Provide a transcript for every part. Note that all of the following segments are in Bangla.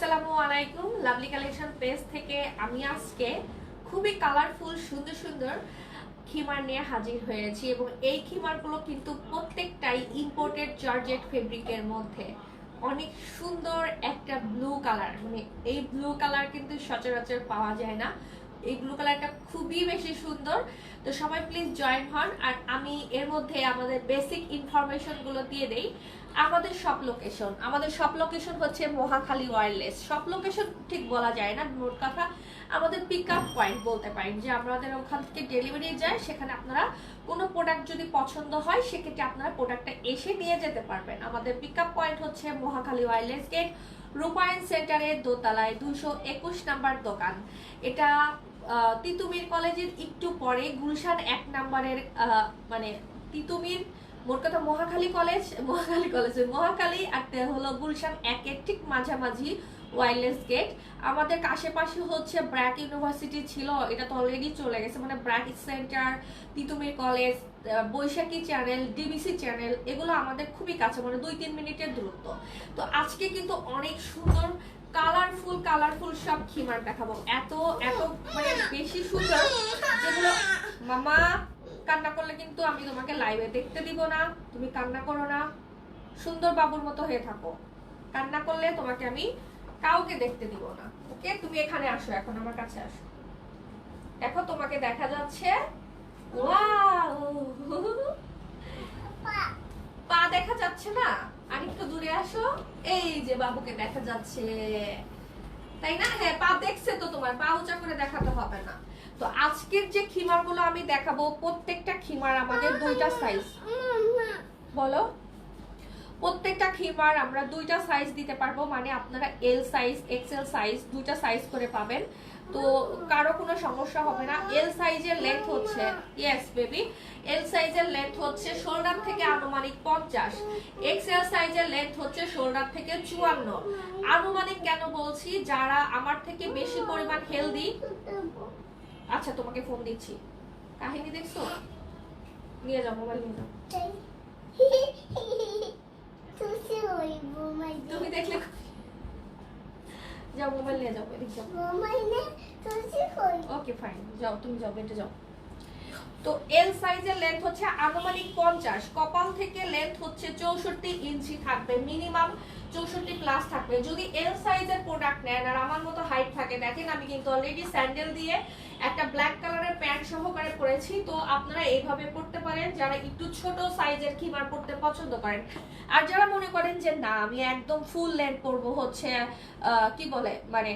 আসসালামু আলাইকুম লাভলি কালেকশন পেজ থেকে আমি আজকে খুবই কালারফুল সুন্দর সুন্দর খিমার নিয়ে হাজির হয়েছি এবং এই খিমারগুলো কিন্তু প্রত্যেকটাই ইম্পোর্টেড জর্জেট ফেব্রিকের মধ্যে। অনেক সুন্দর একটা ব্লু কালার মানে এই ব্লু কালার কিন্তু সচরাচর পাওয়া যায় না। এই ব্লু কালারটা খুবই বেশি সুন্দর। তো সবাই প্লিজ জয়েন হন। আর আমি এর মধ্যে আমাদের বেসিক ইনফরমেশনগুলো দিয়ে দেই। আমাদের সব লোকেশন আমাদের সব লোকেশন হচ্ছে মহাখালী ওয়্যারলেস সব লোকেশন ঠিক বলা যায় না, মোট কথা আমাদের পিক আপ পয়েন্ট বলতে পারেন যে আমাদের ওখান থেকে ডেলিভারি যায়, সেখানে আপনারা কোনো প্রোডাক্ট যদি পছন্দ হয়, সেক্ষেত্রে আপনারা প্রোডাক্টটা এসে নিয়ে যেতে পারবেন। আমাদের পিক আপ পয়েন্ট হচ্ছে মহাখালী ওয়্যারলেস গেট রূপায়ণ সেন্টারের দোতলায় দুশো একুশ নাম্বার দোকান। এটা তিতুমির কলেজের একটু পরে, গুলশান এক নাম্বারের মানে তিতুমির মোট কথা মহাখালী কলেজ, মহাখালী কলেজে মহাখালী আর হলো গুলশান একের ঠিক মাঝামাঝি ওয়াইলেস গেট আমাদের আশেপাশে হচ্ছে ব্র্যাক ইউনিভার্সিটি ছিল, এটা তো অলরেডি চলে গেছে মানে BRAC center, Titumir college Baishakhi channel DBC channel এগুলো আমাদের খুবই কাছে মানে দুই তিন মিনিটের দূরত্ব। তো আজকে কিন্তু অনেক সুন্দর কালারফুল কালারফুল সব খিমার দেখাবো। এত এত মানে বেশি সুন্দর, যেগুলো মামা কান্না করলে কিন্তু আমি তোমাকে লাইভে দেখতে দিব না, তুমি কান্না করো না। সুন্দর বাবুর মতো হয়ে থাকো। কান্না করলে তোমাকে আমি কাউকে দেখতে দিব না। ওকে তুমি এখানে আসো, এখন আমার কাছে আসো। দেখো, তোমাকে দেখা যাচ্ছে! পা দেখা যাচ্ছে না? আর একটু দূরে আসো। এই যে বাবুকে দেখা যাচ্ছে। তাই না? হ্যাঁ পা দেখছে তো তোমার, পা উঁচা করে দেখাতে হবে না। তো আজকের যে খিমারগুলো আমি দেখাবো, প্রত্যেকটা খিমার আমাদের দুইটা সাইজ বলো? প্রত্যেকটা খিমার আমরা দুইটা সাইজ দিতে পারব মানে আপনারা এল সাইজ এক্সেল সাইজ দুইটা সাইজ করে পাবেন। তো কারও কোনো সমস্যা হবে না। এল সাইজের লেন্থ হচ্ছে ইয়েস বেবি এল সাইজের লেন্থ হচ্ছে শোল্ডার থেকে আনুমানিক পঞ্চাশ। এক্সেল সাইজের লেন্থ হচ্ছে শোল্ডার থেকে চুয়ান্ন। আনুমানিক কেন বলছি? যারা আমার থেকে বেশি পরিমাণ হেলদি আচ্ছা তোমাকে ফোন দিচ্ছি। কাহিনী দেখছ? নিয়ে যাও মোবাইল নিয়ে যাও। তুমি দেখলে যাও মোবাইল নিয়ে যাও, এদিক যাও। ওকে ফাইন যাও, তুমি যাও বেটে যাও। তো এল সাইজের লেন্থ হচ্ছে আনুমানিক পঞ্চাশ। কপাল থেকে লেন্থ হচ্ছে চৌষট্টি ইঞ্চি থাকবে মিনিমাম চৌষট্টি প্লাস থাকবে। যদি এল সাইজের প্রোডাক্ট নেন, আর আমার মতো হাইট থাকে, দেখেন আমি কিন্তু অলরেডি স্যান্ডেল দিয়ে একটা ব্ল্যাক কালারের প্যান্ট সহকারে পরেছি, তো আপনারা এইভাবে পড়তে পারেন, যারা একটু ছোট সাইজের খিমার পড়তে পছন্দ করেন। আর যারা মনে করেন যে, না, আমি একদম ফুল লেন্থ পরবো হচ্ছে কি বলে মানে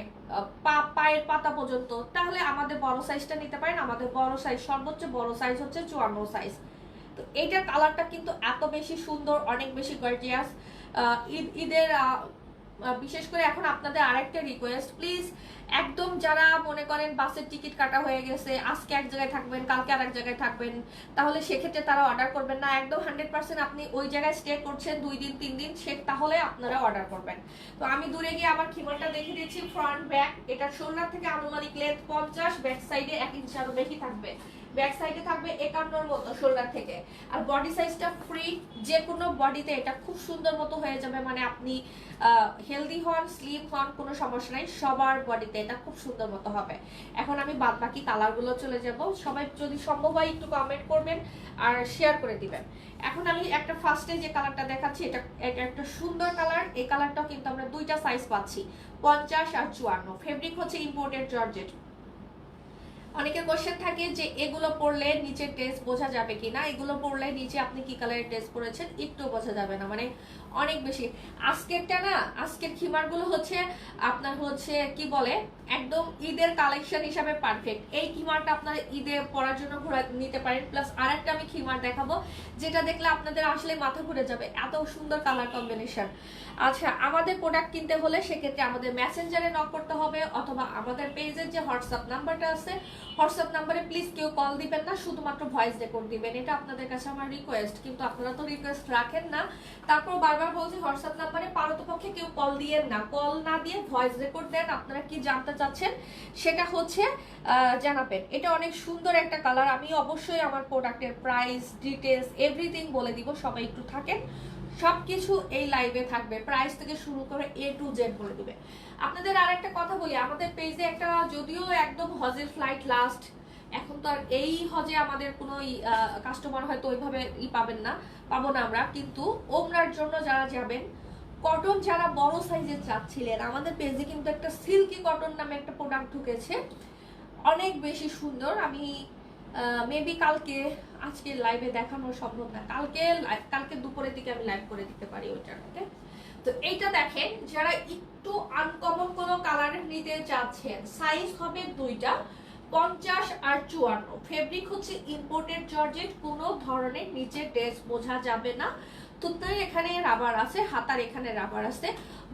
পা, পায়ের পাতা পর্যন্ত, তাহলে আমাদের বড় সাইজটা নিতে পারেন। আমাদের বড় সাইজ সর্বোচ্চ বড় সাইজ হচ্ছে চুয়ান্ন সাইজ তো এইটার কালারটা কিন্তু এত বেশি সুন্দর, অনেক বেশি গর্জিয়াস ঈদ, ঈদের বিশেষ করে এখন আপনাদের আরেকটা রিকোয়েস্ট প্লিজ একদম যারা মনে করেন বাসের টিকিট কাটা হয়ে গেছে, আজকে এক জায়গায় থাকবেন, কালকে আর এক জায়গায় থাকবেন, তাহলে সেক্ষেত্রে তারা অর্ডার করবেন না। একদম হান্ড্রেড পার্সেন্ট আপনি ওই জায়গায় স্টে করছেন দুই দিন, তিন দিন, সে তাহলে আপনারা অর্ডার করবেন। তো আমি দূরে গিয়ে আমার খিমারটা দেখিয়ে দিচ্ছি ফ্রন্ট ব্যাক এটা শোল্ডার থেকে আনুমানিক লেন্থ পঞ্চাশ ব্যাক সাইডে এক ইঞ্চি আরও বেশি থাকবে। ব্যাক সাইডে থাকবে একান্নর মতো শোল্ডার থেকে। আর বডি সাইজটা ফ্রি যে কোনো বডিতে এটা খুব সুন্দর মতো হয়ে যাবে। মানে আপনি হেলদি হন স্লিম হন, কোনো সমস্যা নাই, সবার বডিতে এটা খুব সুন্দর মতো হবে। এখন আমি বাদ বাকি কালারগুলো চলে যাব। সবাই যদি সম্ভব হয় একটু কমেন্ট করবেন আর শেয়ার করে দিবেন। এখন আমি একটা ফার্স্টে যে কালারটা দেখাচ্ছি, এটা এটা একটা সুন্দর কালার এই কালারটাও কিন্তু আমরা দুইটা সাইজ পাচ্ছি, পঞ্চাশ আর চুয়ান্ন। ফেব্রিক হচ্ছে ইম্পোর্টেড জর্জেট অনেকের কোশ্চেন থাকে যে এগুলো পড়লে নিচের টেস্ট বোঝা যাবে কিনা? এগুলো পড়লে নিচে আপনি কি কালারের টেস্ট করেছেন একটু বোঝা যাবে না মানে অনেক বেশি। আজকেরটা না, আজকের খিমারগুলো হচ্ছে, আপনার হচ্ছে কি বলে? একদম ঈদের কালেকশন হিসাবে পারফেক্ট এই খিমারটা আপনারা ঈদে পড়ার জন্য ঘোরা নিতে পারেন। প্লাস আরেকটা আমি খিমার দেখাবো, যেটা দেখলে আপনাদের আসলে মাথা ঘুরে যাবে। এত সুন্দর কালার কম্বিনেশন আচ্ছা আমাদের প্রোডাক্ট কিনতে হলে সেক্ষেত্রে আমাদের মেসেঞ্জারে নক করতে হবে, অথবা আমাদের পেজের যে হোয়াটসঅ্যাপ নাম্বারটা আছে হোয়াটসঅ্যাপ নাম্বারে প্লিজ কেউ কল দিবেন না, শুধুমাত্র ভয়েস রেকর্ড দিবেন। এটা আপনাদের কাছে আমার রিকোয়েস্ট কিন্তু আপনারা তো রিকোয়েস্ট রাখেন না। তারপর বারবার বলছি হোয়াটসঅ্যাপ নাম্বারে পারতপক্ষে কেউ কল দিয়েন না। কল না দিয়ে ভয়েস রেকর্ড দেন, আপনারা কি জানতে চাচ্ছেন? সেটা হচ্ছে জানাবেন। এটা অনেক সুন্দর একটা কালার আমি অবশ্যই আমার প্রোডাক্টের প্রাইস ডিটেলস এভরিথিং বলে দিব, সবাই একটু থাকেন। সবকিছু এই লাইভে থাকবে। প্রাইস থেকে শুরু করে এ টু জেড বলে দিবে। আপনাদের আর একটা কথা বলি, আমাদের পেজে একটা যদিও একদম হজের ফ্লাইট লাস্ট এখন তো আর এই হজে আমাদের কোনো কাস্টমার হয়তো ওইভাবে ই পাবেন না, পাবো না আমরা। কিন্তু ওমরার জন্য যারা যাবেন কটন যারা বড় সাইজের চাচ্ছিলেন, আমাদের পেজে কিন্তু একটা সিল্কি কটন নামে একটা প্রোডাক্ট ঢুকেছে। অনেক বেশি সুন্দর। আমি মেবি কালকে, আজকে লাইভে দেখানো সম্ভব না। কালকে কালকে দুপুরের দিকে আমি লাইভ করে দিতে পারি ওইটাকে তো এইটা দেখেন, যারা একটু আনকমন কোনো কালার নিতে চাচ্ছেন সাইজ হবে দুইটা। পঞ্চাশ আর চুয়ান্ন। ফেব্রিক হচ্ছে ইম্পোর্টেড জর্জেট কোনো ধরনের নিচে ড্রেস বোঝা যাবে না। তুতার এখানে রাবার আছে, হাতার এখানে রাবার আছে।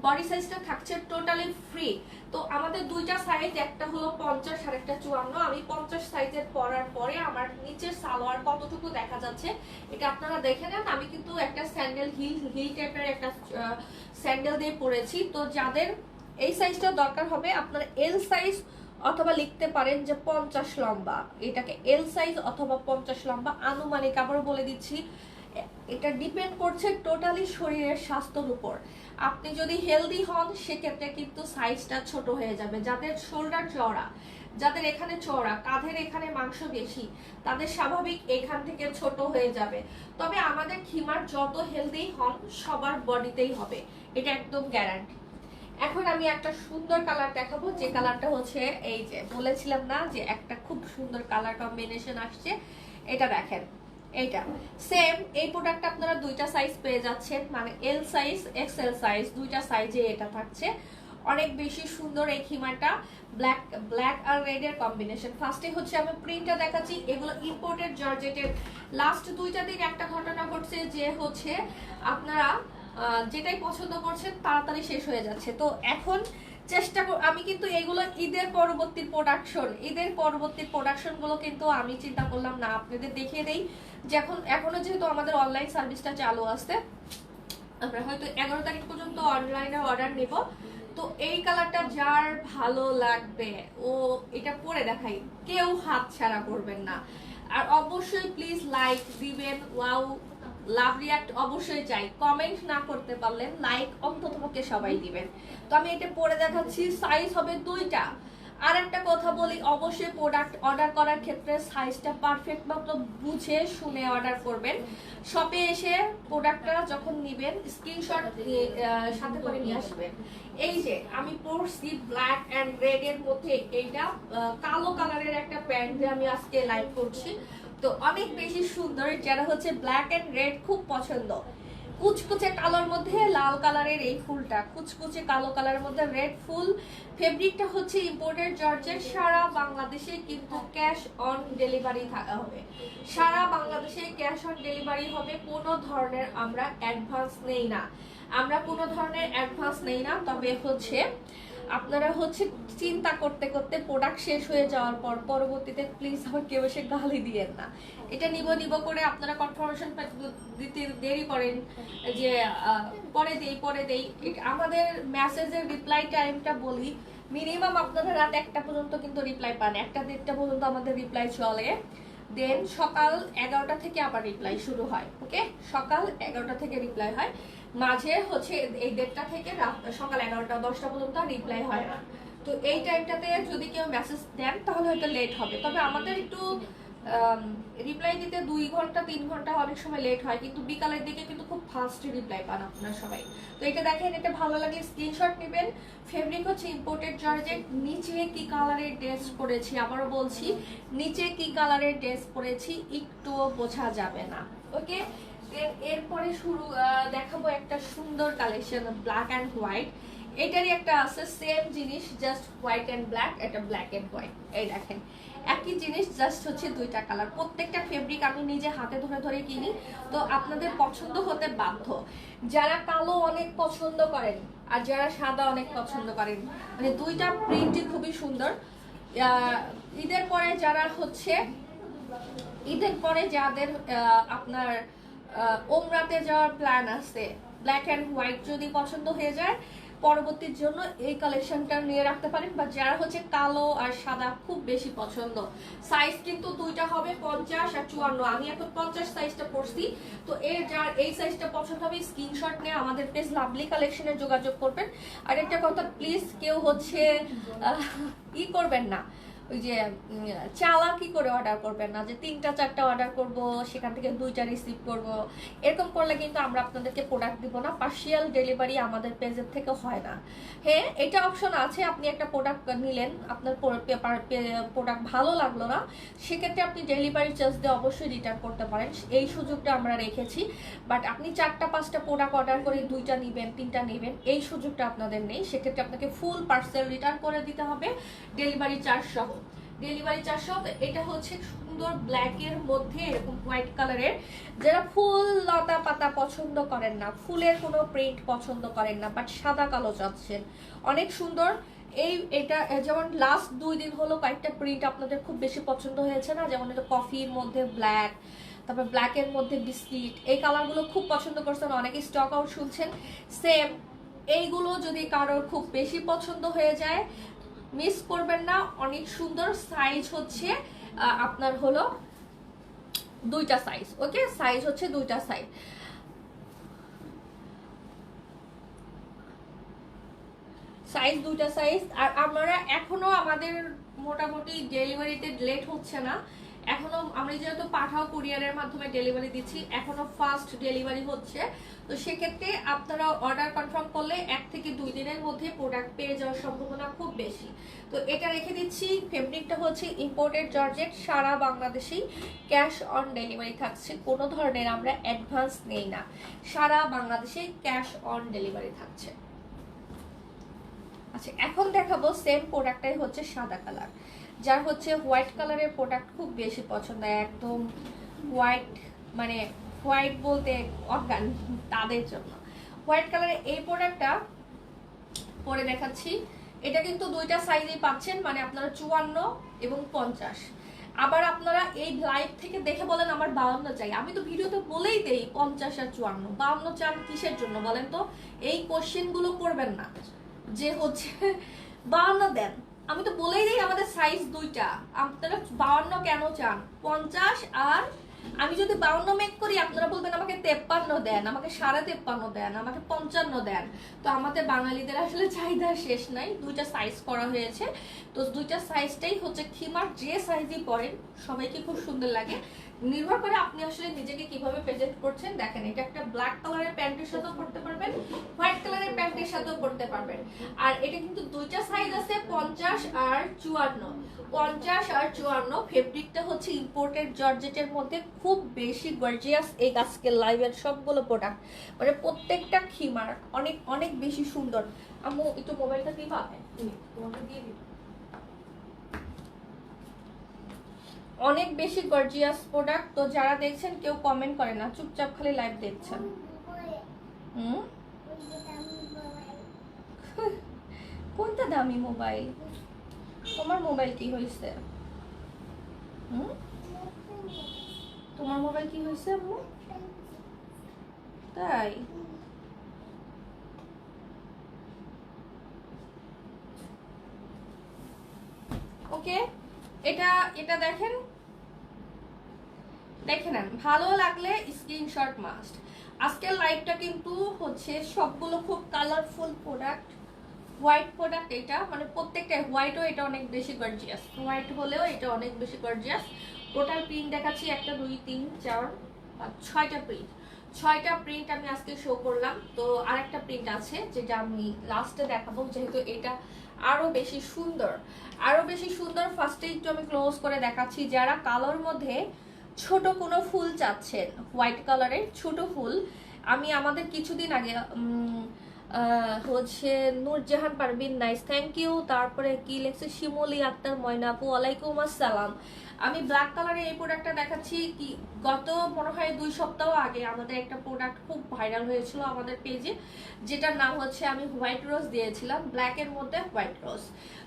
বডি সাইজটা থাকছে টোটালি ফ্রি তো আমাদের দুইটা সাইজ একটা হলো পঞ্চাশ আর একটা চুয়ান্ন। আমি পঞ্চাশ সাইজের পরার পরে আমার নিচের সালোয়ার কতটুকু দেখা যাচ্ছে, এটা আপনারা দেখে নেন। আমি কিন্তু একটা স্যান্ডেল হিল হিল টাইপের একটা স্যান্ডেল দিয়ে পরেছি। তো যাদের এই সাইজটা দরকার হবে, আপনারা এল সাইজ অথবা লিখতে পারেন যে পঞ্চাশ লম্বা। এটাকে এল সাইজ অথবা পঞ্চাশ লম্বা আনুমানিক আবার বলে দিচ্ছি, এটা ডিপেন্ড করছে টোটালি শরীরের স্বাস্থ্যর উপর। আপনি যদি হেলদি হন, সেক্ষেত্রে কিন্তু সাইজটা ছোট হয়ে যাবে। যাদের শোল্ডার চওড়া, যাদের এখানে চওড়া কাঁধের এখানে মাংস বেশি, তাদের স্বাভাবিক এখান থেকে ছোট হয়ে যাবে। তবে আমাদের খিমার যত হেলদি হন, সবার বডিতেই হবে। এটা একদম গ্যারান্টি এখন আমি একটা সুন্দর কালার দেখাবো, যে কালারটা হচ্ছে এই যে, বলেছিলাম না যে একটা খুব সুন্দর কালার কম্বিনেশন আসছে, এটা দেখেন, এইটা। সেম এই প্রোডাক্ট আপনারা দুইটা সাইজ পেয়ে যাচ্ছেন মানে এল সাইজ এক্সেল সাইজ দুইটা সাইজে এটা থাকছে। অনেক বেশি সুন্দর এই খিমাটা ব্ল্যাক ব্ল্যাক আর রেড এর কম্বিনেশন ফার্স্টে হচ্ছে আমি প্রিন্টটা দেখাচ্ছি, এগুলো ইম্পোর্টেড জর্জেটের লাস্ট দুইটা দিন একটা ঘটনা ঘটছে যে হচ্ছে আপনারা যেটাই পছন্দ করছেন, তাড়াতাড়ি শেষ হয়ে যাচ্ছে। তো এখন চেষ্টা কর আমি কিন্তু এইগুলো ঈদের পরবর্তী প্রোডাকশন ঈদের পরবর্তী প্রোডাকশনগুলো কিন্তু আমি চিন্তা করলাম, না, আপনাদের দেখিয়ে দেই। যখন এখনও যেহেতু আমাদের অনলাইন সার্ভিসটা চালু আছে, আমরা হয়তো এগারো তারিখ পর্যন্ত অনলাইনে অর্ডার নেব। তো এই কালারটা যার ভালো লাগবে, ও এটা পরে দেখাই। কেউ হাত ছাড়া করবেন না। আর অবশ্যই প্লিজ লাইক দিবেন ওয়াও লাভ রিয়াক্ট অবশ্যই চাই। কমেন্ট না করতে পারলেন লাইক অন্ততপক্ষে সবাই দিবেন। তো আমি এটা পরে দেখাচ্ছি সাইজ হবে দুইটা। আর একটা কথা বলি, অবশ্যই প্রোডাক্ট অর্ডার করার ক্ষেত্রে সাইজটা পারফেক্ট মতো বুঝে শুনে অর্ডার করবেন। শপে এসে প্রোডাক্টটা যখন নেবেন স্ক্রিনশট সাথে করে নিয়ে আসবেন। এই যে, আমি পরছি ব্ল্যাক অ্যান্ড রেড এর মধ্যে। এইটা কালো কালারের একটা প্যান্ট দিয়ে আমি আজকে লাইভ করছি। তো অনেক বেশি সুন্দর। যারা হচ্ছে ব্ল্যাক অ্যান্ড রেড খুব পছন্দ। কুচকুচে কালোর মধ্যে লাল কালারের এই ফুলটা। কুচকুচে কালো কালারের মধ্যে রেড ফুল। ফেব্রিকটা হচ্ছে ইম্পোর্টেড জর্জের সারা বাংলাদেশে কিন্তু ক্যাশ অন ডেলিভারি থাকা হবে। সারা বাংলাদেশে ক্যাশ অন ডেলিভারি হবে। কোনো ধরনের আমরা অ্যাডভান্স নেই না। আমরা কোনো ধরনের অ্যাডভান্স নেই না। তবে হচ্ছে আপনারা হচ্ছে চিন্তা করতে করতে প্রোডাক্ট শেষ হয়ে যাওয়ার পর পরবর্তীতে প্লিজ আমার কেউ এসে গালি দিয়েন না। এটা নিব নিব করে আপনারা কনফার্মেশন দিতে দেরি করেন যে পরে দেই পরে দেই। আমাদের মেসেজের রিপ্লাই টাইমটা বলি মিনিমাম আপনারা রাত একটা পর্যন্ত কিন্তু রিপ্লাই পান। একটা দেড়টা পর্যন্ত আমাদের রিপ্লাই চলে। দেন সকাল এগারোটা থেকে আবার রিপ্লাই শুরু হয় ওকে সকাল এগারোটা থেকে রিপ্লাই হয়। মাঝে হচ্ছে এই দেড়টা থেকে সকাল এগারোটা, দশটা পর্যন্ত রিপ্লাই হয় না। তো এই টাইমটাতে যদি কেউ মেসেজ দেন, তাহলে হয়তো লেট হবে। তবে আমাদের একটু রিপ্লাই দিতে দুই ঘণ্টা, তিন ঘণ্টা অনেক সময় লেট হয়, কিন্তু বিকালের দিকে কিন্তু খুব ফাস্ট রিপ্লাই পান আপনারা সবাই। তো এটা দেখেন, এটা ভালো লাগলে স্ক্রিনশট নেবেন। ফেব্রিক হচ্ছে ইম্পোর্টেড জর্জেট নিচে কি কালারের ড্রেস পরেছি, আবারও বলছি, নিচে কি কালারের ড্রেস পরেছি, একটুও বোঝা যাবে না। ওকে এরপরে শুরু দেখাবো একটা সুন্দর কালেকশন ব্ল্যাক অ্যান্ড হোয়াইট এটারই একটা আছে সেম জিনিস জাস্ট হোয়াইট অ্যান্ড ব্ল্যাক এটা ব্ল্যাক অ্যান্ড হোয়াইট এই দেখেন, একই জিনিস জাস্ট হচ্ছে দুইটা কালার প্রত্যেকটা ফেব্রিক আমি নিজে হাতে ধরে ধরে কিনি, তো আপনাদের পছন্দ হতে বাধ্য। যারা কালো অনেক পছন্দ করেন, আর যারা সাদা অনেক পছন্দ করেন মানে দুইটা প্রিন্টই খুবই সুন্দর। ঈদের পরে যারা হচ্ছে, ঈদের পরে যাদের আপনার ওমরাতে যাওয়ার প্ল্যান আছে। ব্ল্যাক অ্যান্ড হোয়াইট যদি পছন্দ হয়ে যায়, পরবর্তীর জন্য এই কালেকশনটা নিয়ে রাখতে পারেন। বা যারা হচ্ছে কালো আর সাদা খুব বেশি পছন্দ সাইজ কিন্তু দুইটা হবে, পঞ্চাশ আর চুয়ান্ন। আমি এখন পঞ্চাশ সাইজটা পড়ছি তো এর যার এই সাইজটা পছন্দ হবে স্ক্রিনশট নিয়ে আমাদের পেজ লাভলি কালেকশনে যোগাযোগ করবেন। আর একটা কথা প্লিজ কেউ হচ্ছে ই করবেন না। ওই যে চালা কি করে অর্ডার করবেন না? যে তিনটা, চারটা অর্ডার করব, সেখান থেকে দুইটা রিসিভ করব। এরকম করলে কিন্তু আমরা আপনাদেরকে প্রোডাক্ট দিব না পার্সিয়াল ডেলিভারি আমাদের পেজের থেকে হয় না। হ্যাঁ এটা অপশন আছে, আপনি একটা প্রোডাক্ট নিলেন, আপনার প্রোডাক্ট ভালো লাগল না, সেক্ষেত্রে আপনি ডেলিভারি চার্জ দিয়ে অবশ্যই রিটার্ন করতে পারেন। এই সুযোগটা আমরা রেখেছি। বাট আপনি চারটা, পাঁচটা প্রোডাক্ট অর্ডার করে দুইটা নেবেন, তিনটা নেবেন, এই সুযোগটা আপনাদের নেই। সেক্ষেত্রে আপনাকে ফুল পার্সেল রিটার্ন করে দিতে হবে ডেলিভারি চার্জ সহ। ডেলিভারি সহ এটা হচ্ছে সুন্দর ব্ল্যাকের মধ্যে এরকম হোয়াইট কালারের যারা ফুল লতা পাতা পছন্দ করেন না, ফুলের কোনো প্রিন্ট পছন্দ করেন না বাট সাদা কালো চাচ্ছেন, অনেক সুন্দর। এই এটা, যেমন লাস্ট দুই দিন হলো কয়েকটা প্রিন্ট আপনাদের খুব বেশি পছন্দ হয়েছে না? যেমন এটা কফির মধ্যে ব্ল্যাক তারপর ব্ল্যাকের মধ্যে বিস্কিট এই কালারগুলো খুব পছন্দ করছেন, অনেকে স্টক আউট শুনছেন। সেম এইগুলো যদি কারোর খুব বেশি পছন্দ হয়ে যায় মিস করবেন না, অনেক সুন্দর সাইজ হচ্ছে আপনার হলো দুইটা সাইজ ওকে সাইজ হচ্ছে দুইটা সাইজ সাইজ দুইটা সাইজ আর আমরা এখনও আমাদের মোটামুটি ডেলিভারিতে লেট হচ্ছে না। এখনও আমি যেহেতু পাঠাও কুরিয়ারের মাধ্যমে ডেলিভারি দিচ্ছি, এখনও ফাস্ট ডেলিভারি হচ্ছে। তো সেক্ষেত্রে আপনারা অর্ডার কনফার্ম করলে এক থেকে দুই দিনের মধ্যে প্রোডাক্ট পেয়ে যাওয়ার সম্ভাবনা খুব বেশি। তো এটা রেখে দিচ্ছি ফেব্রিকটা হচ্ছে ইম্পোর্টেড জর্জেট, সারা বাংলাদেশেই ক্যাশ অন ডেলিভারি থাকছে, কোনো ধরনের আমরা অ্যাডভান্স নেই না। সারা বাংলাদেশে ক্যাশ অন ডেলিভারি থাকছে। আচ্ছা এখন দেখাবো সেম প্রোডাক্টটাই হচ্ছে সাদা কালার যার হচ্ছে হোয়াইট কালারের প্রোডাক্ট খুব বেশি পছন্দ, একদম হোয়াইট মানে হোয়াইট বলতে অজ্ঞান তাদের জন্য। হোয়াইট কালারের এই প্রোডাক্টটা পরে দেখাচ্ছি। এটা কিন্তু দুইটা সাইজেই পাচ্ছেন মানে আপনারা চুয়ান্ন এবং পঞ্চাশ। আবার আপনারা এই লাইভ থেকে দেখে বলেন আমার বাউন্ন চাই। আমি তো ভিডিওতে বলেই দেই পঞ্চাশ আর চুয়ান্ন। বাউন্ন চান কিসের জন্য বলেন তো? এই কোশ্চেনগুলো করবেন না। যে হচ্ছে বাউন্ন দেন। আমি তো বলেই দিই আমাদের সাইজ দুইটা। আপনারা বাউন্ন কেন চান? পঞ্চাশ আর আমি যদি বাউন্ন মেক করি, আপনারা বলবেন আমাকে তেপ্পান্ন দেন, আমাকে সাড়ে তেপ্পান্ন দেন, আমাকে পঞ্চান্ন দেন। তো আমাদের বাঙালিদের আসলে চাহিদা শেষ নাই। দুইটা সাইজ করা হয়েছে। তো দুইটা সাইজটাই হচ্ছে খিমার যে সাইজই পরেন, সবাইকে খুব সুন্দর লাগে। নির্ভর করে আপনি আসলে নিজেকে কীভাবে প্রেজেন্ট করছেন, দেখেন, এটা একটা ব্ল্যাক কালারের প্যান্টের সাথেও পড়তে পারবেন হোয়াইট কালারের প্যান্টের সাথেও পড়তে পারবেন। আর এটা কিন্তু দুইটা সাইজ আছে, পঞ্চাশ আর চুয়ান্ন। পঞ্চাশ আর চুয়ান্ন ফেব্রিকটা হচ্ছে ইম্পোর্টেড জর্জেটের মধ্যে খুব বেশি গর্জিয়াস এই আজকের লাইভের সবগুলো প্রোডাক্ট মানে প্রত্যেকটা খিমার অনেক অনেক বেশি সুন্দর। আম্মু, একটু মোবাইলটা দিবা তোমাকে দিয়ে অনেক বেশি গর্জিয়াস প্রোডাক্ট তো যারা দেখছেন, কেউ কমেন্ট করে না। চুপচাপ খালি লাইভ দেখছেন। হুম? কোনটা দামি মোবাইল তোমার মোবাইল কি হয়েছে? হুম? তোমার মোবাইল কি হয়েছে তাই? ওকে এটা এটা দেখেন। দেখে নেন, ভালো লাগলে স্ক্রিনশট মাস্ট আজকের লাইভটা কিন্তু হচ্ছে সবগুলো খুব কালারফুল প্রোডাক্ট হোয়াইট প্রোডাক্ট এটা মানে প্রত্যেকটা হোয়াইটও এটা অনেক বেশি গর্জিয়াস হোয়াইট হলেও এটা অনেক বেশি গর্জিয়াস টোটাল প্রিন্ট দেখাচ্ছি, একটা, দুই, তিন, চার, পাঁচ, ছয়টা প্রিন্ট ছয়টা প্রিন্ট আমি আজকে শো করলাম। তো আরেকটা প্রিন্ট আছে, যেটা আমি লাস্টে দেখাবো, যেহেতু এটা আরও বেশি সুন্দর। আরও বেশি সুন্দর ফার্স্টে একটু আমি ক্লোজ করে দেখাচ্ছি, যারা কালোর মধ্যে ছোট কোনো ফুল চাচ্ছেন হোয়াইট কালারের ছোট ফুল। আমি আমাদের কিছুদিন আগে হচ্ছে Nurjahan Parvin nice thank you তারপরে কি লেখছে? শিমলি আক্তার ময়না আপু ওয়ালাইকুম আসসালাম। আমি ব্ল্যাক কালারের এই প্রোডাক্টটা দেখাচ্ছি কি, গত মনে হয় দুই সপ্তাহ আগে আমাদের একটা প্রোডাক্ট খুব ভাইরাল হয়েছিল আমাদের পেজে যেটার নাম হচ্ছে আমি হোয়াইট রোজ দিয়েছিলাম ব্ল্যাক এর মধ্যে হোয়াইট রোজ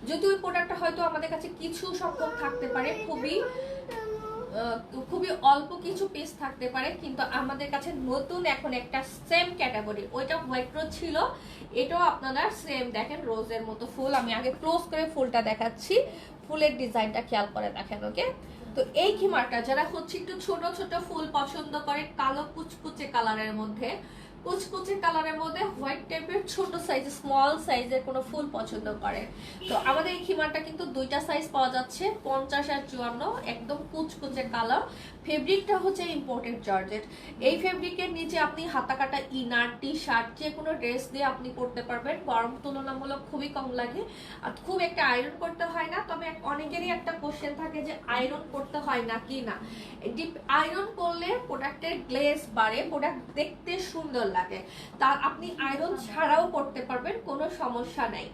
যদি ওই প্রোডাক্টটা হয়তো আমাদের কাছে কিছু সংখ্যক থাকতে পারে, খুবই খুবই অল্প কিছু পিস থাকতে পারে, কিন্তু আমাদের কাছে নতুন এখন একটা সেম ক্যাটাগরি ওইটা হোয়াইট রোজ ছিল, এটাও আপনারা সেম দেখেন রোজের মতো ফুল। আমি আগে ক্লোজ করে ফুলটা দেখাচ্ছি। ফুলের ডিজাইনটা খেয়াল করে দেখেন ওকে তো এই খিমারটা যারা হচ্ছে একটু ছোট ছোট ফুল পছন্দ করে, কালো কুচকুচে কালারের মধ্যে কুচকুচে কালারের মধ্যে হোয়াইট টাইপের ছোট সাইজ, স্মল সাইজের কোনো ফুল পছন্দ করে। তো আমাদের এই খিমারটা কিন্তু দুইটা সাইজ পাওয়া যাচ্ছে, পঞ্চাশ আর চুয়ান্ন, একদম কুচকুচে কালার। ফেব্রিকটা হচ্ছে ইম্পোর্টেড জর্জেট। এই ফেব্রিকের নিচে আপনি হাতা কাটা ইনার টি শার্ট যে কোনো ড্রেস দিয়ে আপনি পরতে পারবেন। গরম তুলনামূলক খুবই কম লাগে। আর খুব একটা আয়রন করতে হয় না, তবে অনেকেরই একটা কোশ্চেন থাকে যে আয়রন করতে হয় না কি না? আয়রন করলে প্রোডাক্টের গ্লেজ বাড়ে প্রোডাক্ট দেখতে সুন্দর লাগে। তা আপনি আয়রন ছাড়াও করতে পারবেন, কোনো সমস্যা নাই।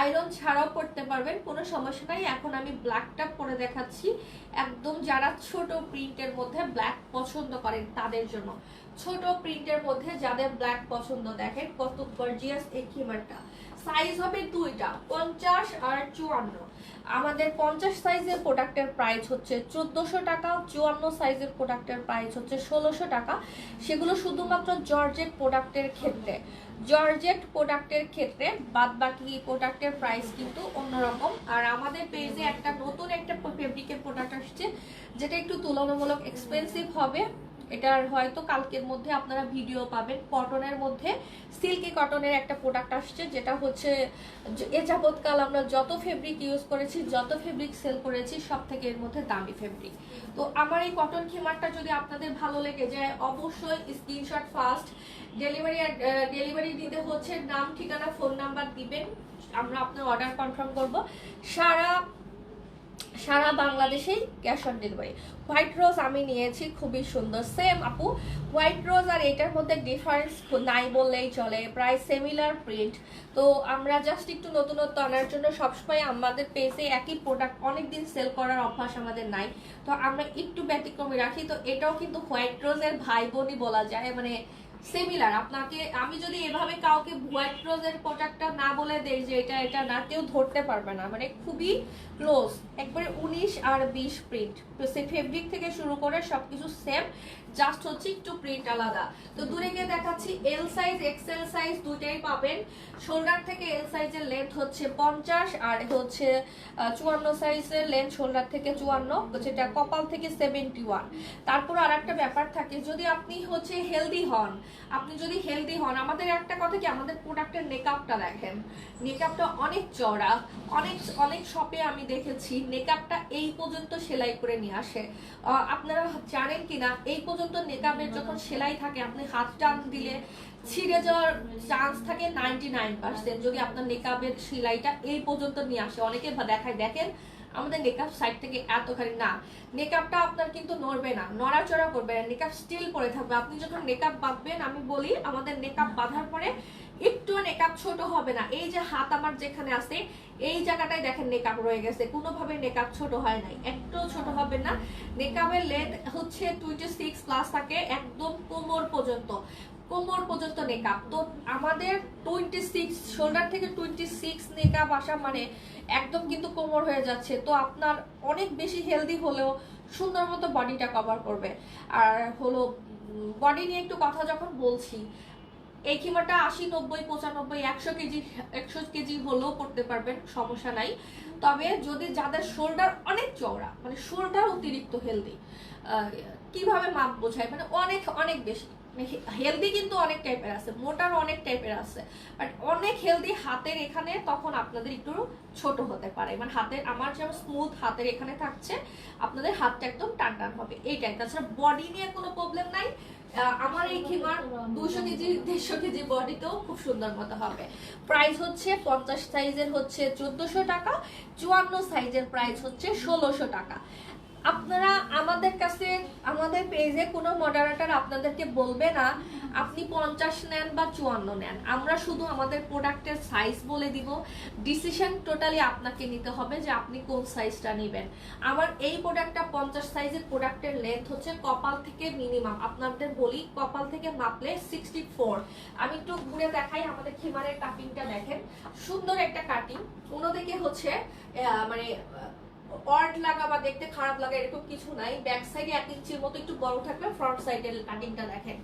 আয়রন ছাড়াও করতে পারবেন, কোনো সমস্যা নাই। এখন আমি ব্ল্যাকটা পরে দেখাচ্ছি। একদম যারা ছোট প্রিন্টের মধ্যে ব্ল্যাক পছন্দ করেন, তাদের জন্য। ছোট প্রিন্টের মধ্যে যাদের ব্ল্যাক পছন্দ দেখেন, কত গর্জিয়াস এই খিমারটা সাইজ হবে দুইটা, পঞ্চাশ আর চুয়ান্ন। আমাদের পঞ্চাশ সাইজের প্রোডাক্টের প্রাইস হচ্ছে চোদ্দোশো টাকা, চুয়ান্ন সাইজের প্রোডাক্টের প্রাইস হচ্ছে ষোলোশো টাকা। সেগুলো শুধুমাত্র জর্জেট প্রোডাক্টের ক্ষেত্রে। জর্জেট প্রোডাক্টের ক্ষেত্রে বাদ বাকি প্রোডাক্টের প্রাইস কিন্তু অন্যরকম। আর আমাদের পেজে একটা নতুন একটা ফেব্রিকের প্রোডাক্ট আসছে, যেটা একটু তুলনামূলক এক্সপেন্সিভ হবে। এটার হয়তো কালকের মধ্যে আপনারা ভিডিও পাবেন। কটনের মধ্যে সিল্কি কটনের একটা প্রোডাক্ট আসছে, যেটা হচ্ছে এ যাবৎকাল আমরা যত ফেব্রিক ইউজ করেছি, যত ফেব্রিক সেল করেছি সব থেকে এর মধ্যে দামি ফেব্রিক তো আমার এই কটন খিমারটা যদি আপনাদের ভালো লেগে যায়, অবশ্যই স্ক্রিনশট ফার্স্ট ডেলিভারি ডেলিভারি দিতে হচ্ছে। নাম, ঠিকানা ফোন নাম্বার দিবেন। আমরা আপনার অর্ডার কনফার্ম করব। সারা সারা বাংলাদেশেই cash on delivery white rose আমি নিয়েছি, খুবই সুন্দর। সেম আপু হোয়াইট রোজ আর এটার মধ্যে ডিফারেন্স নাই বললেই চলে, প্রায় সিমিলার প্রিন্ট তো আমরা জাস্ট একটু নতুনত্ব আনার জন্য সবসময় আমাদের পেজে একই প্রোডাক্ট অনেকদিন সেল করার অভ্যাস আমাদের নাই। তো আমরা একটু ব্যতিক্রমী রাখি, তো এটাও কিন্তু হোয়াইট রোজের ভাই বোনই বলা যায় মানে সিমিলার আপনাকে, আমি যদি এভাবে কাউকে হোয়াইট রোজের প্রোডাক্টটা না বলে দেই যে এটা এটা না, কেউ ধরতে পারবে না। মানে খুবই ক্লোজ একবারে উনিশ আর বিশ প্রিন্ট তো সে ফেব্রিক থেকে শুরু করে সবকিছু সেম জাস্ট হচ্ছে একটু প্রিন্ট আলাদা। তো দূরে গিয়ে দেখাচ্ছি এল সাইজ এক্সেল সাইজ দুইটাই পাবেন। শোল্ডার থেকে এল সাইজের লেন্থ হচ্ছে পঞ্চাশ, আর হচ্ছে চুয়ান্ন সাইজের লেন্থ শোল্ডার থেকে চুয়ান্ন যেটা কপাল থেকে সেভেন্টি ওয়ান তারপর আর একটা ব্যাপার থাকে, যদি আপনি হচ্ছে হেলদি হন, আপনি যদি হেলদি হন, আমাদের একটা কথা কি, আমাদের প্রোডাক্টের মেকআপটা দেখেন। মেকআপটা অনেক চড়া অনেক অনেক শপে আমি দেখেছি মেকআপটা এই পর্যন্ত সেলাই করে নিয়ে আসে। আপনারা জানেন কিনা, এই পর্যন্ত মেকআপের যখন সেলাই থাকে, আপনি হাত টান দিলে ছিঁড়ে যাওয়ার চান্স থাকে নাইনটি নাইন পার্সেন্ট যদি আপনার নেকাবের সেলাইটা এই পর্যন্ত নিয়ে আসে। অনেকে দেখায়, দেখেন আমাদের নেকাব সাইড থেকে এতখানি না, নেকাবটা আপনার কিন্তু নড়বে না, নড়াচড়া করবে না মেকআপ স্টিল পরে থাকবে। আপনি যখন নেকআপ বাঁধবেন, আমি বলি আমাদের নেকআপ বাঁধার পরে একটু মেকআপ ছোট হবে না। এই যে হাত আমার যেখানে আছে, এই জায়গাটায় দেখেন মেকআপ রয়ে গেছে। কোনোভাবে মেকআপ ছোট হয় নাই। একটু ছোট হবে না। মেকআপের লেন্থ হচ্ছে টোয়েন্টি সিক্স প্লাস থাকে একদম কোমর পর্যন্ত। কোমর পর্যন্ত মেকআপ তো আমাদের টোয়েন্টি সিক্স শোল্ডার থেকে টোয়েন্টি সিক্স মেকআপ আসা মানে একদম কিন্তু কোমর হয়ে যাচ্ছে। তো আপনার অনেক বেশি হেলদি হলেও সুন্দর মতো বডিটা কভার করবে। আর হলো বডি নিয়ে একটু কথা যখন বলছি এই খিমাটা আশি, নব্বই, পঁচানব্বই, একশো কেজি একশো কেজি হলেও করতে পারবেন, সমস্যা নাই। তবে যদি যাদের শোল্ডার অনেক চওড়া মানে শোল্ডার অতিরিক্ত হেলদি কীভাবে মাপ বোঝায়? মানে অনেক অনেক বেশি। হেলদি কিন্তু অনেক টাইপের আছে, মোটার অনেক টাইপের আছে বাট অনেক হেলদি হাতের এখানে তখন আপনাদের একটু ছোট হতে পারে। মানে হাতের, আমার যেমন স্মুথ হাতের এখানে থাকছে, আপনাদের হাতটা একদম টান টান হবে। এইটাই। তাছাড়া বডি নিয়ে কোনো প্রবলেম নাই। আমার এই খিমার দুশো কেজি, দেড়শো কেজি বডিতেও খুব সুন্দর মতো হবে। প্রাইস হচ্ছে পঞ্চাশ সাইজের হচ্ছে চোদ্দশো টাকা, চুয়ান্ন সাইজের প্রাইস হচ্ছে ষোলোশো টাকা। আপনারা আমাদের কাছে, আমাদের পেজে কোনো মডারেটার আপনাদেরকে বলবে না, আপনি পঞ্চাশ নেন বা চুয়ান্ন নেন। আমরা শুধু আমাদের প্রোডাক্টের সাইজ বলে দিব। ডিসিশন টোটালি আপনাকে নিতে হবে যে আপনি কোন সাইজটা নেবেন। আমার এই প্রোডাক্টটা পঞ্চাশ সাইজের প্রোডাক্টের লেন্থ হচ্ছে কপাল থেকে মিনিমাম আপনাদের বলি, কপাল থেকে মাপলে সিক্সটি ফোর আমি একটু ঘুরে দেখাই আমাদের খিমারের কাটিংটা দেখেন। সুন্দর একটা কাটিং অন্যদিকে হচ্ছে মানে অর্ড লাগা বা দেখতে খারাপ লাগা এরকম কিছু নাই। ব্যাক সাইডে এক ইঞ্চির মতো একটু বড় থাকবে ফ্রন্ট সাইডের কাটিংটা দেখেন।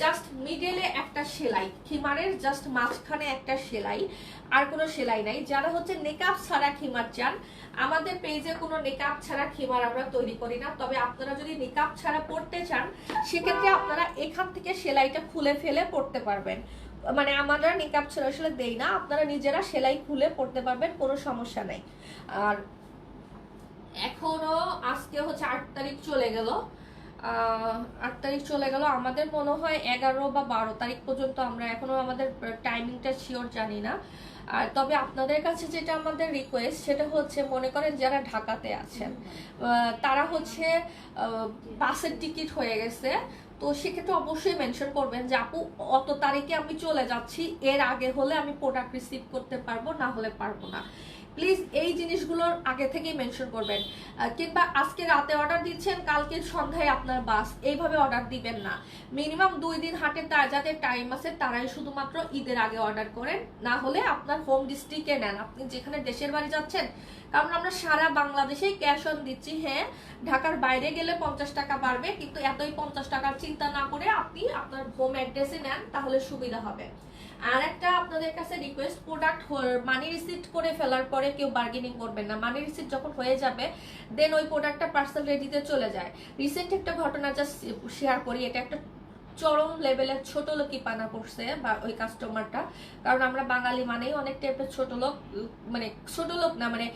জাস্ট মিডলে একটা সেলাই, খিমারের জাস্ট মাঝখানে একটা সেলাই, আর কোনো সেলাই নাই। যারা হচ্ছে নেকআপ ছাড়া খিমার চান, আমাদের পেজে কোনো নেকআপ ছাড়া খিমার আমরা তৈরি করি না। তবে আপনারা যদি নেকআপ ছাড়া পড়তে চান, সেক্ষেত্রে আপনারা এখান থেকে সেলাইটা খুলে ফেলে পড়তে পারবেন। মানে আমরা মেকআপ ছাড়া আসলে দেই না, আপনারা নিজেরা সেলাই খুলে পড়তে পারবেন, কোনো সমস্যা নাই। আর এখনও আজকে হচ্ছে আট তারিখ চলে গেল। আট তারিখ চলে গেল। আমাদের মনে হয় এগারো বা বারো তারিখ পর্যন্ত আমরা এখনও আমাদের টাইমিংটা শিওর জানি না। আর তবে আপনাদের কাছে যেটা আমাদের রিকোয়েস্ট সেটা হচ্ছে মনে করেন যারা ঢাকাতে আছেন তারা হচ্ছে বাসের টিকিট হয়ে গেছে। তো সেক্ষেত্রে অবশ্যই মেনশন করবেন যে, আপু, অত তারিখে আমি চলে যাচ্ছি। এর আগে হলে আমি প্রোডাক্ট রিসিভ করতে পারব, না হলে পারব না। প্লিজ এই জিনিসগুলোর আগে থেকেই মেনশন করবেন। কিংবা আজকে রাতে অর্ডার দিচ্ছেন কালকে সন্ধ্যায় আপনার বাস। এইভাবে অর্ডার দিবেন না। মিনিমাম দুই দিন হাটে তার যাদের টাইম আছে, তারাই শুধুমাত্র ঈদের আগে অর্ডার করেন। না হলে আপনার হোম ডিস্ট্রিক্টে নেন। আপনি যেখানে দেশের বাড়ি যাচ্ছেন, কারণ আমরা সারা বাংলাদেশেই ক্যাশ অন দিচ্ছি। হ্যাঁ ঢাকার বাইরে গেলে পঞ্চাশ টাকা বাড়বে, কিন্তু এতই পঞ্চাশ টাকার চিন্তা না করে আপনি আপনার হোম অ্যাড্রেসে নেন, তাহলে সুবিধা হবে। আর একটা আপনাদের কাছে রিকোয়েস্ট প্রোডাক্ট মানি রিসিপ্ট করে ফেলার পরে কেউ বার্গেনিং করবেন না। মানি রিসিপ্ট যখন হয়ে যাবে দেন ওই প্রোডাক্টটা পার্সেল রেডিতে চলে যায়। রিসেন্ট একটা ঘটনা জাস্ট শেয়ার করি, এটা একটা চরম লেভেলের ছোট লোকই পানা পড়ছে বা ওই কাস্টমারটা কারণ আমরা বাঙালি মানেই অনেক টাইপের ছোট লোক মানে ছোট লোক না মানে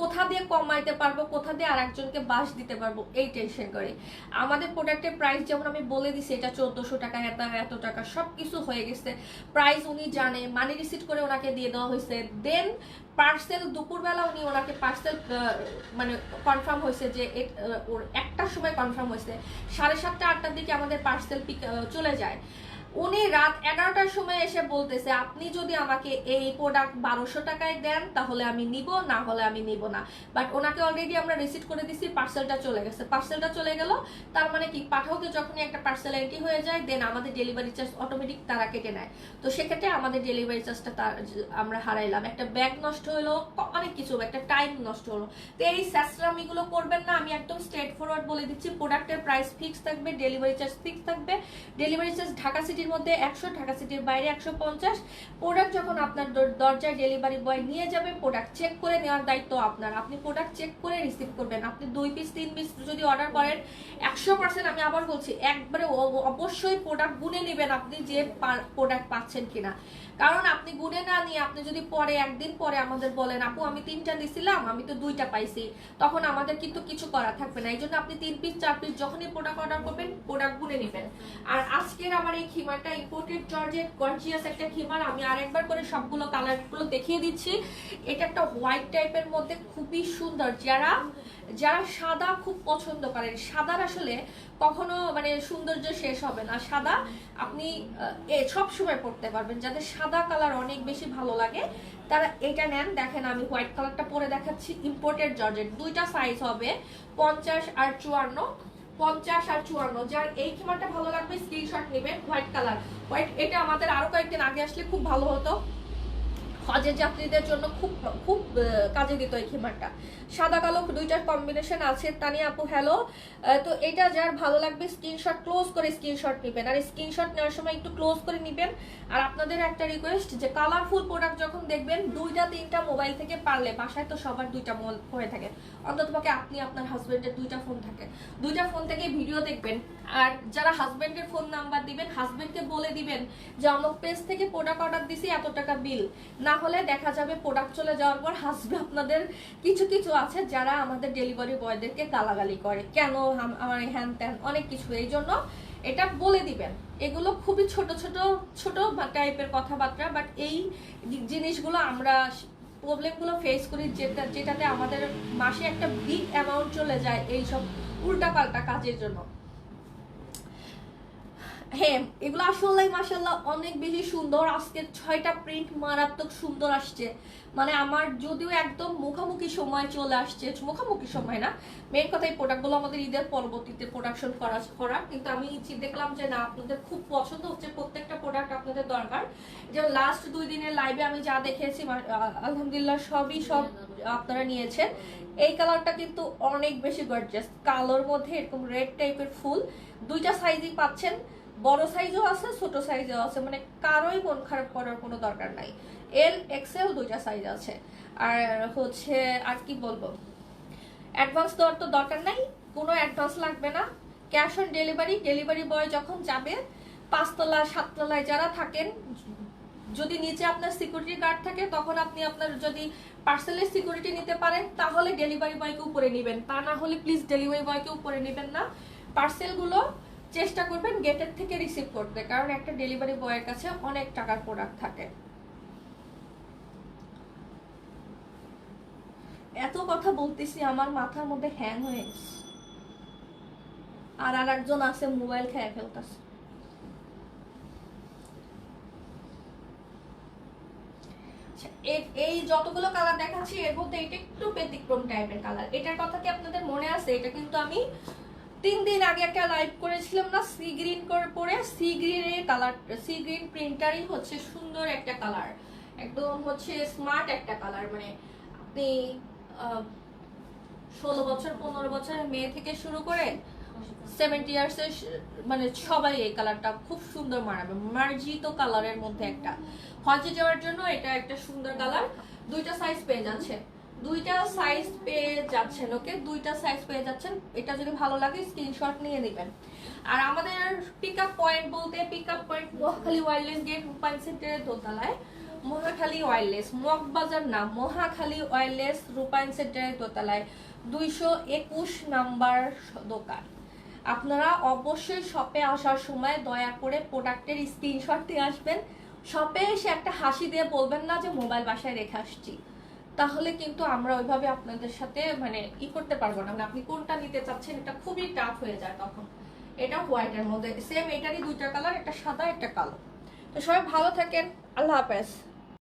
কোথা দিয়ে কমাইতে পারব, কোথা দিয়ে আর একজনকে বাস দিতে পারব, এই টেনশন করে। আমাদের প্রোডাক্টের প্রাইস যেমন আমি বলে দিছি, এটা চোদ্দশো টাকা, এত এত টাকা সব কিছু হয়ে গেছে। প্রাইস উনি জানে মানি রিসিট করে ওনাকে দিয়ে দেওয়া হয়েছে। দেন পার্সেল দুপুরবেলা উনি ওনাকে পার্সেল মানে কনফার্ম হয়েছে যে ওর একটার সময় কনফার্ম হয়েছে। সাড়ে সাতটা, আটটার দিকে আমাদের পার্সেল পিক চলে যায়। উনি রাত এগারোটার সময় এসে বলতেছে, আপনি যদি আমাকে এই প্রোডাক্ট বারোশো টাকায় দেন, তাহলে আমি নিব, না হলে আমি নিব না। বাট ওনাকে অলরেডি আমরা রিসিভ করে দিছি পার্সেলটা চলে গেছে। পার্সেলটা চলে গেল, তার মানে কি পাঠাওতে যখনই একটা পার্সেল এন্ট্রি হয়ে যায় দেন আমাদের ডেলিভারি চার্জ অটোমেটিক তারা কেটে নেয়। তো সেক্ষেত্রে আমাদের ডেলিভারি চার্জটা তার, আমরা হারাইলাম। একটা ব্যাগ নষ্ট হলো, অনেক কিছু একটা টাইম নষ্ট হলো। তো এই স্যাসরামিগুলো করবেন না, আমি একদম স্ট্রেট ফরওয়ার্ড বলে দিচ্ছি প্রোডাক্টের প্রাইস ফিক্স থাকবে ডেলিভারি চার্জ ফিক্স থাকবে। ডেলিভারি চার্জ ঢাকা সিটির মধ্যে একশো, ঢাকা সিটির বাইরে একশো পঞ্চাশ। প্রোডাক্ট যখন আপনার দর- দরজায় ডেলিভারি বয় নিয়ে যাবে প্রোডাক্ট চেক করে নেওয়ার দায়িত্ব আপনার। আপনি প্রোডাক্ট চেক করে রিসিভ করবেন। আপনি দুই পিস তিন পিস যদি অর্ডার করেন, একশো পার্সেন্ট আমি আবার বলছি, একবারে অবশ্যই প্রোডাক্ট গুনে নেবেন আপনি যে প্রোডাক্ট পাচ্ছেন কিনা। কারণ আপনি গুনে না নিয়ে আপনি যদি পরে, একদিন পরে আমাদের বলেন, আপু, আমি তিনটা নিছিলাম, আমি তো দুইটা পাইছি। তখন আমাদের কিন্তু কিছু করা থাকবে না। এই জন্য আপনি তিন পিস চার পিস যখনই প্রোডাক্ট অর্ডার করবেন প্রোডাক্ট গুনে নেবেন। আর আজকের আমার এই খিমারটা ইম্পোর্টেড জর্জের গর্জিয়াস একটা খিমার, আমি আরেকবার করে সবগুলো কালারগুলো দেখিয়ে দিচ্ছি। এটা একটা হোয়াইট টাইপের মধ্যে খুবই সুন্দর। যারা যারা সাদা খুব পছন্দ করেন, সাদার আসলে কখনো মানে সৌন্দর্য শেষ হবে না। সাদা আপনি সব সময় পড়তে পারবেন। যাদের সাদা কালার অনেক বেশি ভালো লাগে, তারা এটা নেন। দেখেন আমি হোয়াইট কালারটা পরে দেখাচ্ছি ইম্পোর্টেড জর্জেট। দুইটা সাইজ হবে, পঞ্চাশ আর চুয়ান্ন। পঞ্চাশ আর চুয়ান্ন। যার এই খিমারটা ভালো লাগবে স্ক্রিনশট নেবেন হোয়াইট কালার হোয়াইট এটা আমাদের আরও কয়েকদিন আগে আসলে খুব ভালো হতো। হজের যাত্রীদের জন্য খুব খুব কাজে দিত এই খিমারটা। সাদা কালো দুইটার কম্বিনেশন আছে। তানি আপু হ্যালো তো এটা যার ভালো লাগবে স্ক্রিনশট ক্লোজ করে স্ক্রিনশট নেবেন। আর স্ক্রিনশট নেওয়ার সময় একটু ক্লোজ করে নেবেন। আর আপনাদের একটা রিকোয়েস্ট যে কালারফুল প্রোডাক্ট যখন দেখবেন, দুইটা, তিনটা মোবাইল থেকে পারলে, বাসায় তো সবার দুইটা মোবাইল হয়ে থাকে। অন্ততপক্ষে আপনি আপনার হাজবেন্ডের দুইটা ফোন থাকে। দুইটা ফোন থেকে ভিডিও দেখবেন। আর যারা হাজবেন্ডের ফোন নাম্বার দিবেন হাজবেন্ডকে বলে দিবেন যে অমুক পেজ থেকে প্রোডাক্ট অর্ডার দিছি, এত টাকা বিল না হলে দেখা যাবে প্রোডাক্ট চলে যাওয়ার পর হাসবে আপনাদের কিছু কিছু আছে যারা আমাদের ডেলিভারি বয়দেরকে গালাগালি করে। কেন আমার হ্যান ত্যান? অনেক কিছু। এই জন্য এটা বলে দিবেন। এগুলো খুবই ছোট ছোট ছোট টাইপের কথাবার্তা বাট এই জিনিসগুলো আমরা প্রবলেমগুলো ফেস করি যেটা যেটাতে আমাদের মাসে একটা বিগ অ্যামাউন্ট চলে যায় এই সব উল্টাপাল্টা কাজের জন্য। হ্যাঁ এগুলো আসলে মাসাল্লাহ অনেক বেশি সুন্দর। আজকে ছয়টা প্রিন্ট মারাত্মক সুন্দর আসছে। মানে আমার যদিও একদম মুখামুখি সময় চলে আসছে, মুখামুখি সময় না। মেন কথা এই প্রোডাক্টগুলো আমাদের ঈদের পরবর্তীতে প্রোডাকশন করা করা। কিন্তু আমি দেখলাম যে না, আপনাদের খুব পছন্দ হচ্ছে প্রত্যেকটা প্রোডাক্ট আপনাদের দরকার। যে লাস্ট দুই দিনের লাইভে আমি যা দেখেছি আলহামদুলিল্লাহ সবই সব আপনারা নিয়েছেন। এই কালারটা কিন্তু অনেক বেশি গর্জিয়াস কালোর মধ্যে এরকম রেড টাইপের ফুল। দুইটা সাইজই পাচ্ছেন। বড় সাইজও আছে, ছোট সাইজও আছে মানে কারোই মন খারাপ করার কোনো দরকার নাই। এল এক্সেল দুইটা সাইজ আছে। আর হচ্ছে, আর কি বলব? অ্যাডভান্স দেওয়ার তো দরকার নাই, কোনো অ্যাডভান্স লাগবে না। Cash on delivery delivery boy যখন যাবে, পাঁচতলা, সাততলায় যারা থাকেন, যদি নিচে আপনার সিকিউরিটি গার্ড থাকে, তখন আপনি আপনার যদি পার্সেলের সিকিউরিটি নিতে পারেন, তাহলে ডেলিভারি বয়কে উপরে নেবেন। তা না হলে প্লিজ ডেলিভারি বয়কে উপরে নেবেন না। পার্সেলগুলো চেষ্টা করবেন গেটের থেকে রিসিভ করতে কারণ একটা ডেলিভারি বয়ের কাছে অনেক টাকার প্রোডাক্ট থাকে। এত কথা বলতেছি আমার মাথার মধ্যে হ্যাং হয়ে গেছে। আর আর একজন আছে মোবাইল খেয়ে ফেলতেছে। আচ্ছা, এই যতগুলো কালার দেখাচ্ছি এর মধ্যে এটা একটু ব্যতিক্রম টাইপের কালার এটার কথা কি আপনাদের মনে আছে? এটা কিন্তু আমি তিন দিন আগে একটা লাইভ করেছিলাম না সি গ্রিন করে পরে সি গ্রিনের কালার সি গ্রিন প্রিন্টারই হচ্ছে সুন্দর একটা কালার একদম হচ্ছে স্মার্ট একটা কালার মানে আপনি ষোলো বছর, পনেরো বছরের মেয়ে থেকে শুরু করে সেভেন্টি ইয়ার্সের মানে সবাই এই কালারটা খুব সুন্দর মানাবে। মার্জিত কালারের মধ্যে একটা। হজে যাওয়ার জন্য এটা একটা সুন্দর কালার দুইটা সাইজ পেয়ে যাচ্ছেন দুইটা সাইজ পেয়ে যাচ্ছেন ওকে দুইটা সাইজ পেয়ে যাচ্ছেন। এটা যদি ভালো লাগে স্ক্রিনশট নিয়ে নেবেন। আর আমাদের পিক আপ পয়েন্ট বলতে pick up point Mohakhali wireless gate Rupayan সেন্টারের দোতলায় মহাখালী ওয়ারলেস মগবাজার না, মহাখালী ওয়ারলেস রূপায়ণ সেন্টারের দোতলায় দুইশো একুশ নাম্বার দোকান। আপনারা অবশ্যই শপে আসার সময় দয়া করে প্রোডাক্টের স্ক্রিনশট দিয়ে আসবেন। শপে এসে একটা হাসি দিয়ে বলবেন না যে, মোবাইল বাসায় রেখে আসছি। তাহলে কিন্তু আমরা ওইভাবে আপনাদের সাথে মানে ই করতে পারব না। মানে আপনি কোনটা নিতে চাচ্ছেন, এটা খুবই টাফ হয়ে যায় তখন। এটা হোয়াইটের মধ্যে। সেম এটারই দুইটা কালার একটা সাদা, একটা কালো। তো সবাই ভালো থাকেন। আল্লাহ হাফেজ।